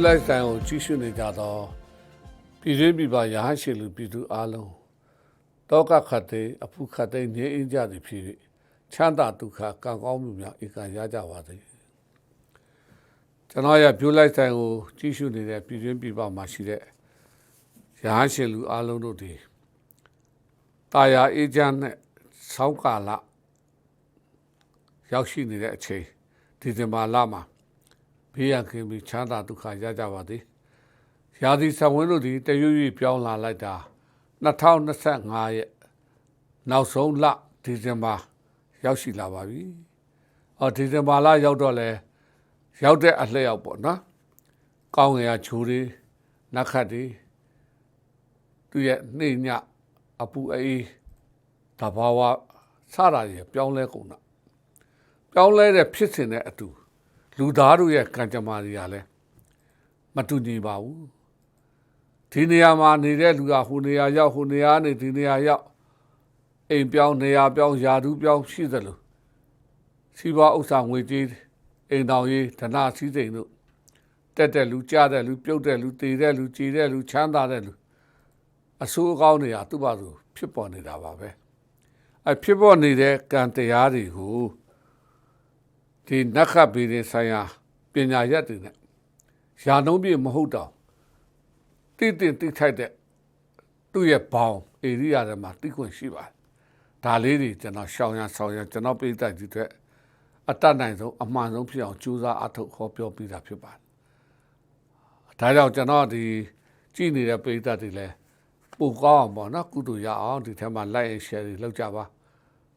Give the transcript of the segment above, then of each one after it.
လူလိုက်ဆိုင်ကိုကြီးစုနေကြတော့ပြည်တွင်းပြည်ပရဟန်းရှိလူပြည်သူအလုံးတောကခတ်တဲ့အဖုခတ်တဲ့ငြိမ်းအင်းကြသည်ဖြစ်၍ချမ်းသာဒုက္ခကံကောင်းမှုများဧကံရကြပါစေကျွန်တော်ရပြိုးလိုက်ဆိုင်ကိုကြီးစုနေတဲ့ပြည်တွင်းပြည်ပမှာရှိတဲ့ရဟန်းရှိလူအလုံးတို့ဒီတာယာအေးချမ်းနဲ့ဆောင်းကာလရောက်ရှိနေတဲ့အချိန်ဒီဇင်ဘာလမှာ ဘေးရန်ကင်းပြီးချမ်းသာဒုက္ခရကြပါသည်။ရာသီဆံဝင်းတို့သည်တရွရွပြောင်းလာလိုက်တာ2025ရဲ့နောက်ဆုံးလဒီဇင်ဘာရောက်ရှိလာပါပြီ။အော်ဒီဇင်ဘာလရောက်တော့လဲရောက်တဲ့အလှည့်ရောက်ပေါ့နော်။ကောင်းငယ်ရဂျိုးတွေနက်ခတ်တွေသူရဲ့နှိမ့်ညအပူအေးတဘာဝစတာတွေပြောင်းလဲကုန်တာပြောင်းလဲတဲ့ဖြစ်စဉ်နဲ့အတူ လူသားတို့ရဲ့ကံကြမ္မာတွေကလည်းမတူညီပါဘူးဒီနေရာမှာနေတဲ့လူကဟိုနေရာရောက်ဟိုနေရာနေဒီနေရာရောက်အိမ်ပြောင်းနေရာပြောင်းယာဒူးပြောင်းရှိသလိုစီးပွားဥစ္စာငွေကြေးအိမ်တော်ရေးဓနာစည်းစိမ်တို့တက်တဲ့လူကြားတဲ့လူပြုတ်တဲ့လူတည်တဲ့လူကြည်တဲ့လူချမ်းသာတဲ့လူအဆိုးအကောင်းတွေကသူ့ဘာသူဖြစ်ပေါ်နေတာပါပဲအဖြစ်ပေါ်နေတဲ့ကံတရားတွေကို ဒီနက္ခဗေဒင်ဆိုင်ရာပညာရက်တွေနဲ့ယာနှုံးပြမဟုတ်တော့တိတိတိထိုက်တဲ့သူ့ရဲ့ဘောင်ဧရိယာတွေမှာတိခွင့်ရှိပါတယ်ဒါလေးတွေကျွန်တော်ရှောင်ရဆောင်ရကျွန်တော်ပြည်သက်ကြီးတွေအတတ်နိုင်ဆုံးအမှန်ဆုံးဖြစ်အောင်ကြိုးစားအထောက်ဟောပြောပြတာဖြစ်ပါတယ်ဒါကြောင့်ကျွန်တော်ဒီကြည့်နေတဲ့ပြည်သက်တွေလည်းပိုကောင်းအောင်ပေါ့နော်ကုသိုလ်ရအောင်ဒီထဲမှာ like and share တွေလုပ်ကြပါ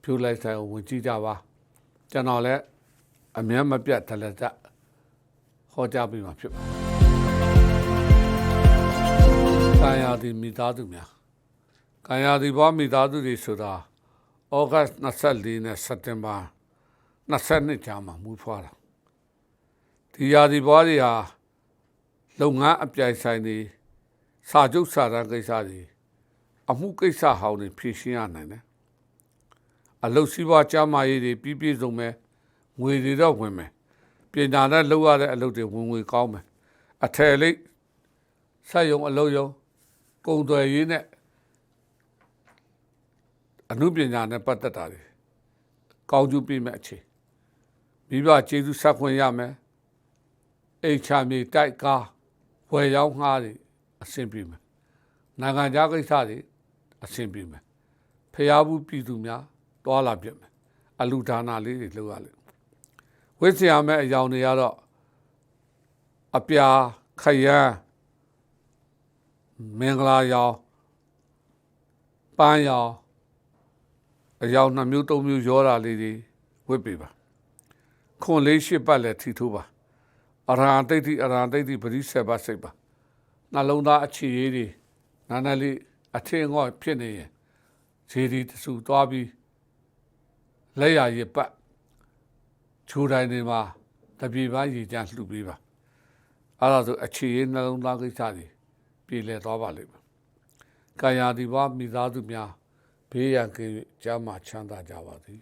ဖြိုးလိုက်ဆိုင်ကိုဝင်ကြည့်ကြပါကျွန်တော်လည်း အမြတ်မပြတ်တလက်တဟောကြားပေးမှာဖြစ်ပါတယ်။ကာယတိမိသားစုများကာယတိဘောမိသားစုတွေဆိုတာဩဂတ်24နဲ့စက်တင်ဘာ22ကြာမှာမူဖွားတာ။ဒီယာတိဘောတွေဟာလုပ်ငန်းအပြိုင်ဆိုင်တွေစာချုပ်စာတမ်းကိစ္စတွေအမှုကိစ္စဟောင်းတွေဖြေရှင်းရနိုင်တယ်။အလုတ်စီးပွားကြားမာရေးတွေပြီးပြည့်စုံမဲ့ ငွေတွေတော့ဝင်မယ်ပညာနဲ့လောက်ရတဲ့အလုပ်တွေဝင်ငွေကောင်းမယ်အထယ်လေးဆက်ယုံအလုပ်ယုံကုံသွယ်ရေးနဲ့အမှုပညာနဲ့ပတ်သက်တာတွေကောင်းကျိုးပြမယ်အခြေမိဘကျေးဇူးဆက်ခွင့်ရမယ်အိမ်ချမြေတိုက်ကားဝယ်ရောက်ငှားတွေအဆင်ပြေမယ်နိုင်ငံခြားကိစ္စတွေအဆင်ပြေမယ်ဖျားဘူးပြည်သူများတွာလာပြမယ်အလူဒါနာလေးတွေလုပ်ရလိမ့် ဝိဇ္ဇာမဲ့အယောင်တွေကတော့အပြာခရမ်းမင်္ဂလာရောင်ပန်းရောင်အယောင်နှစ်မျိုးသုံးမျိုးရောတာလေးတွေဝစ်ပေးပါခွန်လေးရှစ်ပတ်လည်းထီထိုးပါအရဟံတိတ်တိအရဟံတိတ်တိပရိစ္ဆေဘစိတ်ပါနှလုံးသားအခြေရေးတွေနာနာလေးအထင်ငေါ့ဖြစ်နေရင်ခြေဒီတဆူသွားပြီးလက်ရရပတ် ချိုးတိုင်းတွေမှာတပြေပန်းရည်ကြလှူပေးပါအဲ့ဒါဆိုအခြေရေးနှလုံးသားကိစ္စတွေပြည်လည်သွားပါလိမ့်မယ်ကာယတိဘမိသားစုများဘေးရန်ကင်းကြမ်းမှချမ်းသာကြပါသည်